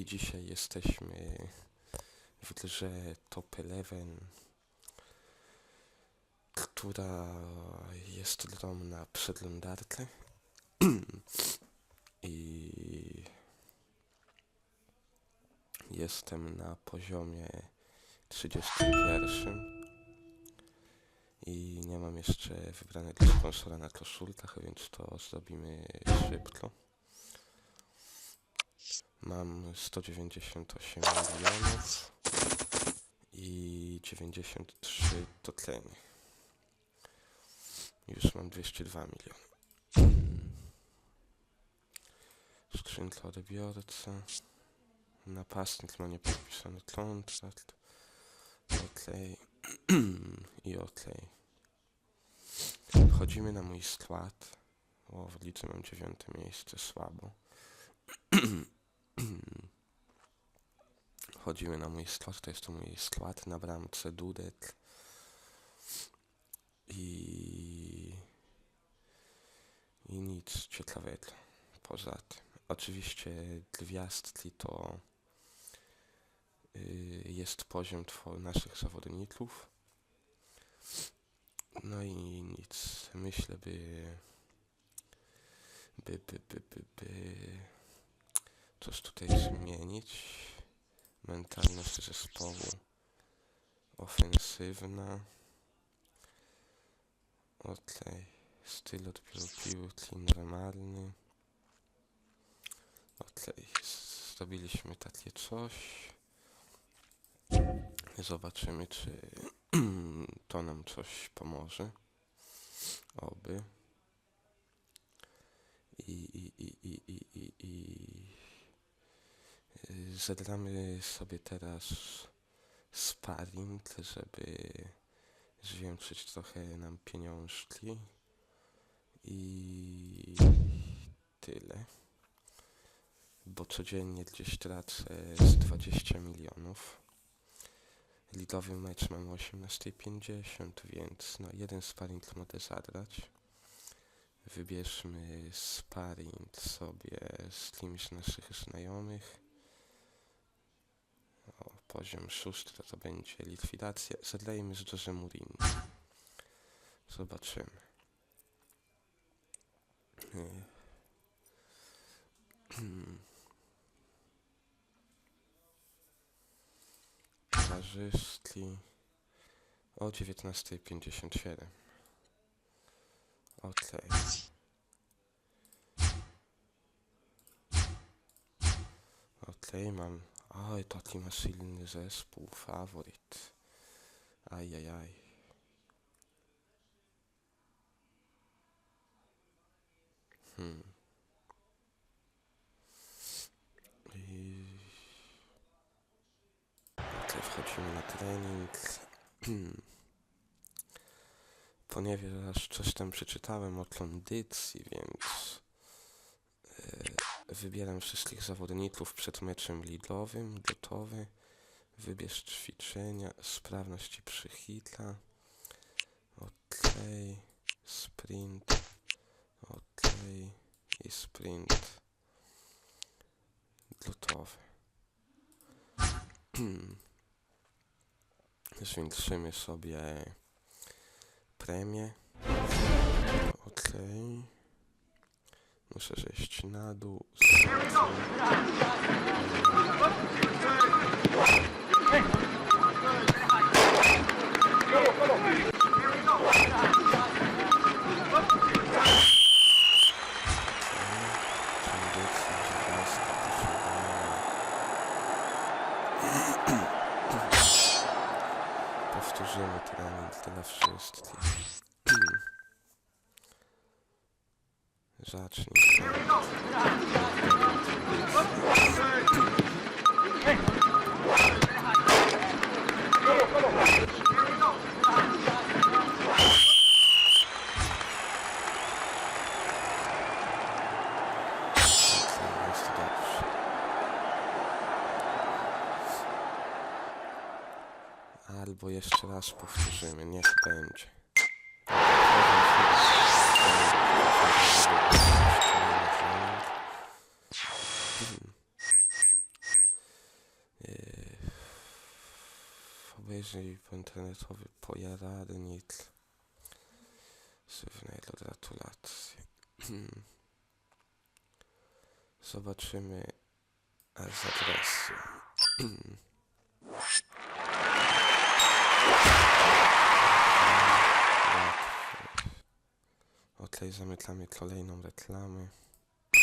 I dzisiaj jesteśmy w grze Top 11, która jest grą na przeglądarkę. I jestem na poziomie 31. I nie mam jeszcze wybranego sponsora na koszulkach, więc to zrobimy szybko. Mam 198 milionów i 93 tokeny. Już mam 202 miliony. Skrzynka odbiorca. Napastnik ma niepodpisany kontrakt. Okej. I okej. Wchodzimy na mój skład. O, w liczy mam dziewiąte miejsce, słabo. Wchodzimy na mój skład, to jest to mój skład na bramce Dudek. I... I nic ciekawego poza tym. Oczywiście gwiazdki to y, jest poziom naszych zawodników. No i nic. Myślę, by... By, by, by, by, by coś tutaj zmienić. Mentalność zespołu ofensywna. Okej. Styl odbioru piłki normalny. Okej. Zrobiliśmy takie coś. Zobaczymy, czy to nam coś pomoże. Oby. I, i, i, i, i, i, i zagramy sobie teraz sparring, żeby zwiększyć trochę nam pieniążki. I tyle. Bo codziennie gdzieś tracę z 20 milionów. Ligowy mecz mam o 18.50, więc no jeden sparring mogę zagrać. Wybierzmy sparring sobie z kimś z naszych znajomych. O, poziom szósty to, to będzie likwidacja. Zagrajmy z Jose Mourinho. Zobaczymy. Nie. Parzyski o 19.57. Okej. Okej, mam... Oj, taki ma silny zespół, faworyt. Ajajaj. Hmm. I... Okej, wchodzimy na trening. Ponieważ coś tam przeczytałem o kondycji, więc e, wybieram wszystkich zawodników przed meczem ligowym, gotowy. Wybierz ćwiczenia, sprawność i psychika. Okej, sprint. Okej, i sprint. Gotowy. Zwiększymy sobie premię. Okej. Muszę zejść na dół. Powtórzymy trening dla wszystkich. Zacznij. Albo jeszcze raz powtórzymy, niech będzie. film. Yy, obejrzyj internetowy pojaradnik szywnej do gratulacji. Zobaczymy z adresu. Ok, zamykamy kolejną reklamę.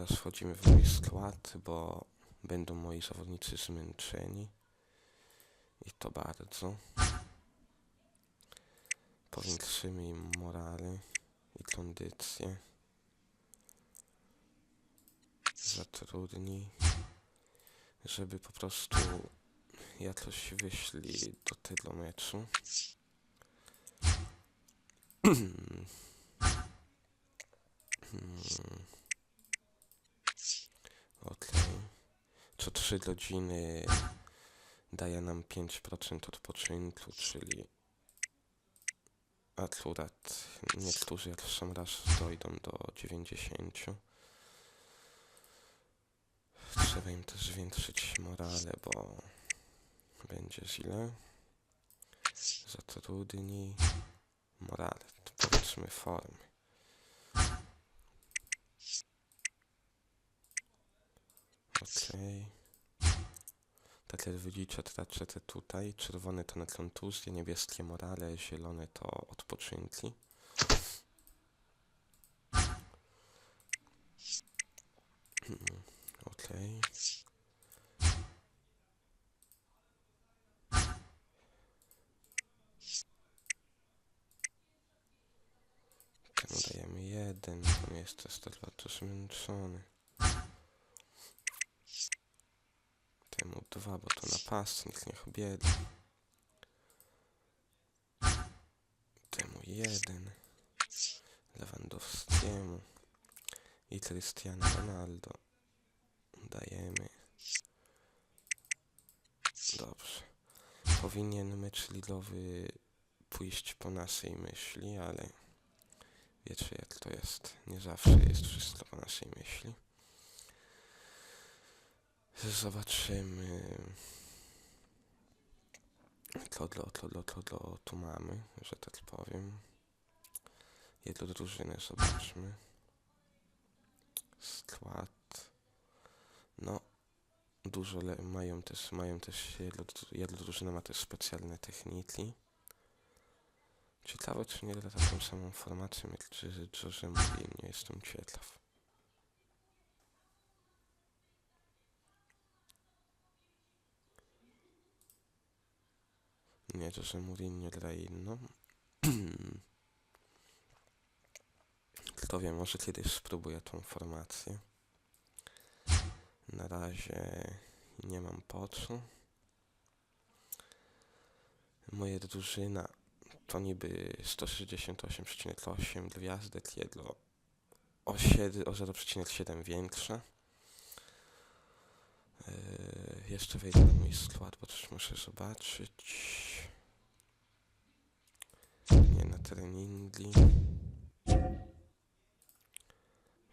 Teraz wchodzimy w mój skład, bo będą moi zawodnicy zmęczeni. I to bardzo. Powiększymy im morale i kondycję. Zatrudnij, żeby po prostu jakoś wyszli do tego meczu. Hmm. Okej. Co 3 godziny daje nam 5% odpoczynku, czyli akurat niektórzy jak sam raz dojdą do 90. Trzeba im też zwiększyć morale, bo będzie źle. Zatrudnij morale, powiedzmy formy. Okej. Tak jak widzicie, tracę te tutaj. Czerwone to na kontuzję, niebieskie morale, zielone to odpoczynki. Hmm, Okej. Temu dajemy jeden, bo jest też bardzo zmęczony. Temu dwa, bo to napastnik, niech bieda. Temu jeden. Lewandowskiemu. I Cristiano Ronaldo. Dajemy. Dobrze. Powinien mecz ligowy pójść po naszej myśli, ale wiecie jak to jest. Nie zawsze jest wszystko po naszej myśli. Zobaczymy. Kogo, kogo, kogo tu mamy, że tak powiem. Jedną drużynę zobaczmy. Skład. No, dużo le- mają też, mają też, jedno, jedna drużyna ma też specjalne techniki. Ciekawe, czy nie gra taką samą formacją jak czy Jose Mourinho, jestem ciekaw. Nie, Jose Mourinho gra inną. Kto wie, może kiedyś spróbuję tą formację. Na razie nie mam po. Moja drużyna to niby 168,8 gwiazdek, jedno o, o 0,7 większa. Yy, jeszcze wejdę na mój skład, bo coś muszę zobaczyć. Nie na treningi.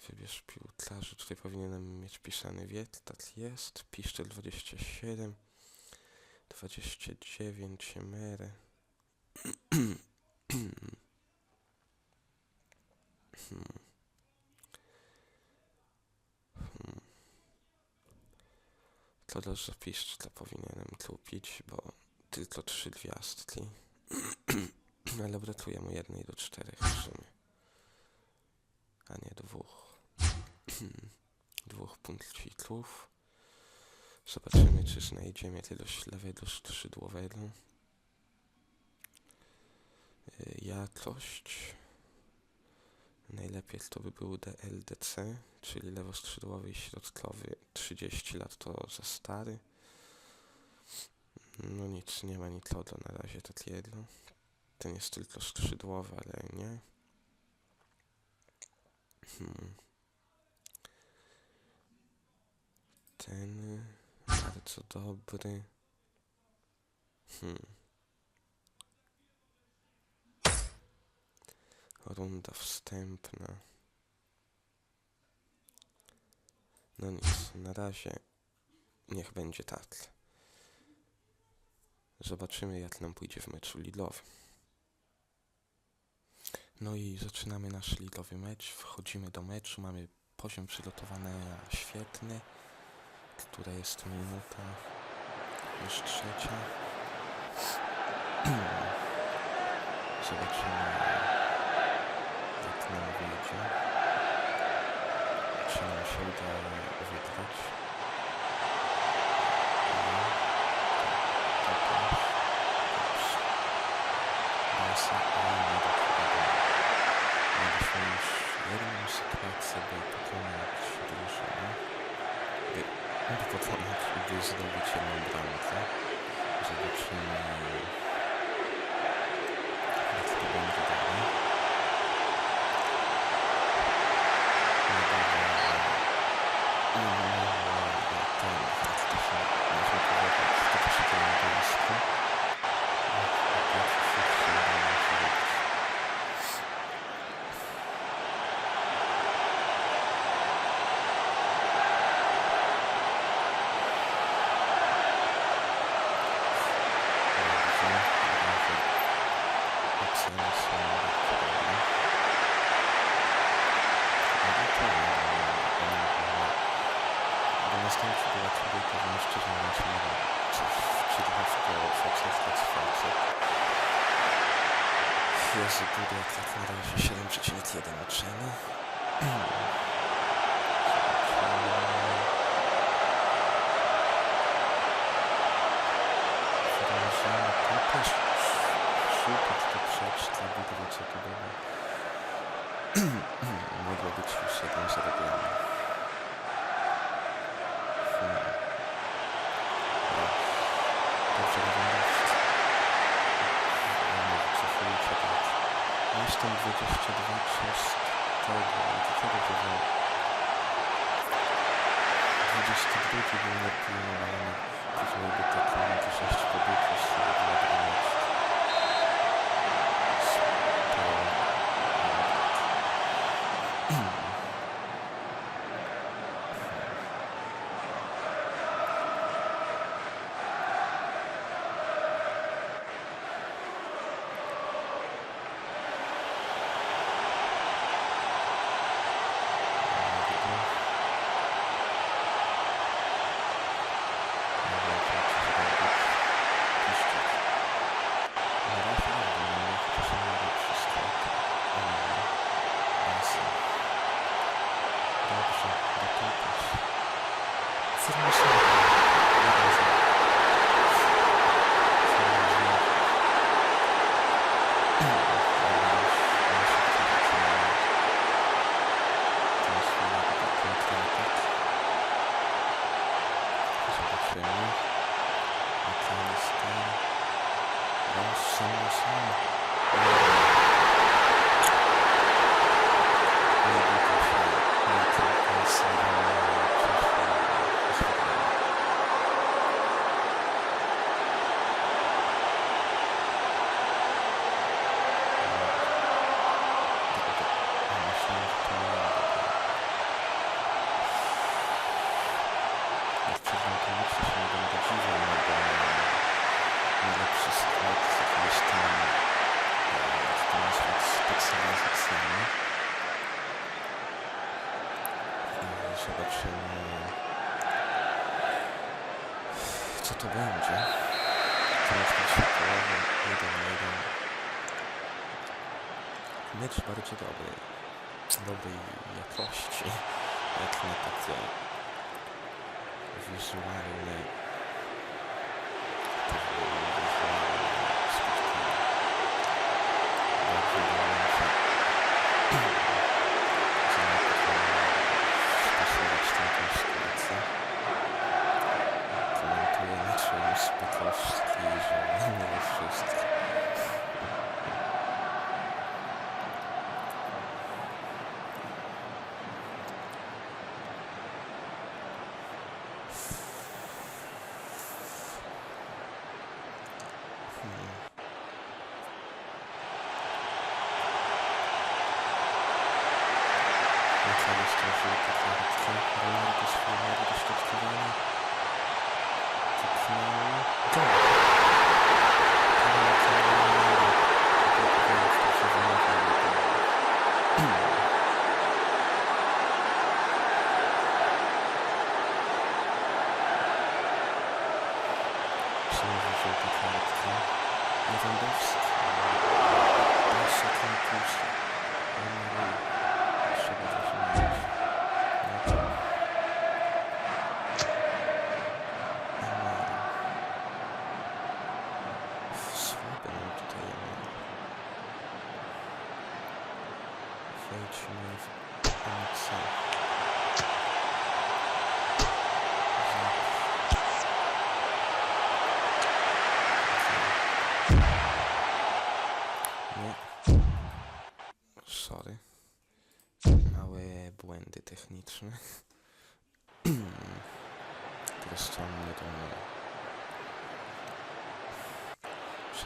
Wybierz piłkarzy. Tutaj powinienem mieć pisany wiek. Tak jest. Piszczel 27. 29 emery. Hmm. To też to powinienem kupić, bo tylko trzy gwiazdki. Ale brakuje mu jednej do czterech w sumie. A nie dwóch. dwóch punkcików. Zobaczymy, czy znajdziemy jakiegoś lewego skrzydłowego. Y, Jakość. Najlepiej to by był DLDC, czyli lewoskrzydłowy i środkowy. 30 lat to za stary. No nic, nie ma nikogo na razie takiego. Ten jest tylko skrzydłowy, ale nie. Hmm. Ten y, bardzo dobry. Hmm. Runda wstępna. No nic, na razie niech będzie tak. Zobaczymy jak nam pójdzie w meczu lidowym. No i zaczynamy nasz ligowy mecz, wchodzimy do meczu, mamy poziom przygotowany świetny, która jest minuta już trzecia. Zobaczymy Czy nam się uda wygrać. Mieliśmy już jedną sytuację, by pokonać drużynę. By pokonać, by zdobyć jedną bramkę. Zobaczymy, Jezu, Duda, jak na razie 7,1 oceny. Wrażenie to też szukać to widmo co to było. Mogło być już jednym z regulamin. No Jestem 22 przez tego, do tego było 22 był nepilnowany, później by tak na 6 pobytów z tego było 12. Bardzo dobry, dobrej jakości, jak na takie wizualne to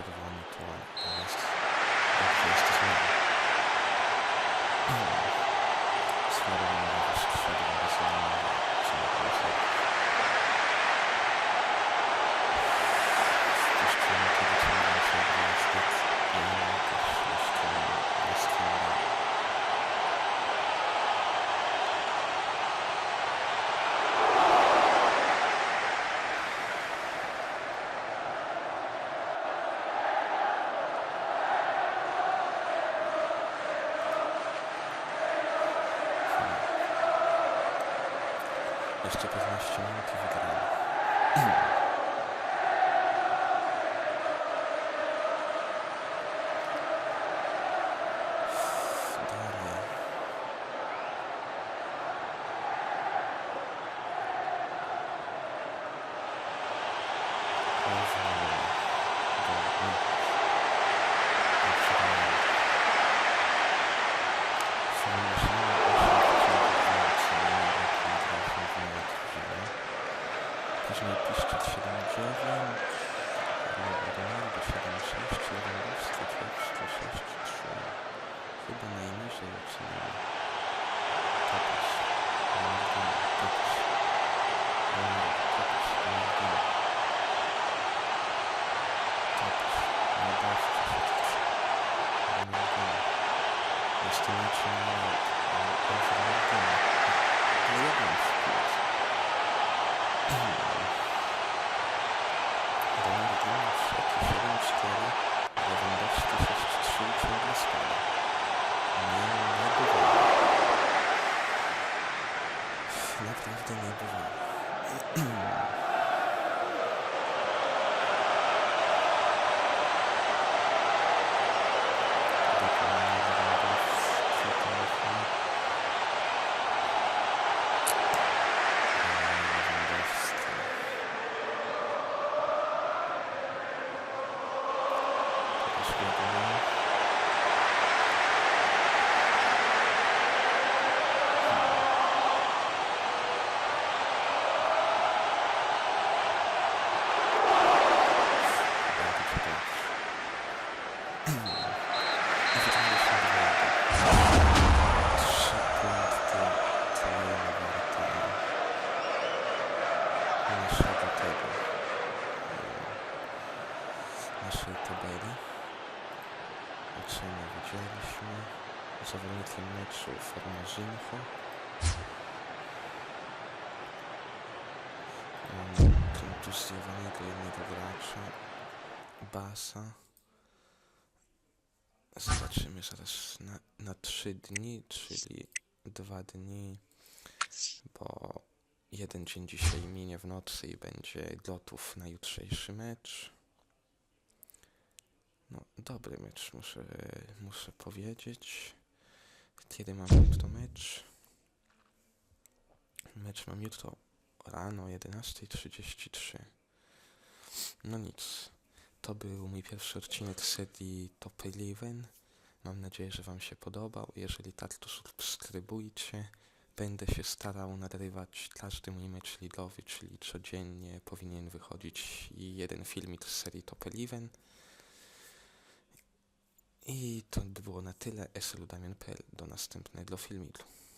Czerwony to jest... Dobrze, jesteśmy... Słabo mi nawet Jeszcze 15 minut i wygramy. Bana inmiş de yoksa. Yani. Zaraz na, na 3 dni, czyli 2 dni, bo jeden dzień dzisiaj minie w nocy i będzie lotów na jutrzejszy mecz. No, dobry mecz, muszę, muszę powiedzieć. Kiedy mam jutro mecz? Mecz mam jutro rano o 11.33. No nic. To był mój pierwszy odcinek serii Top 11. Mam nadzieję, że Wam się podobał. Jeżeli tak, to subskrybujcie. Będę się starał nagrywać każdy mój mecz ligowy, czyli codziennie powinien wychodzić jeden filmik z serii Top 11. I to by było na tyle. eselu Damian.pl. Do następnego filmiku.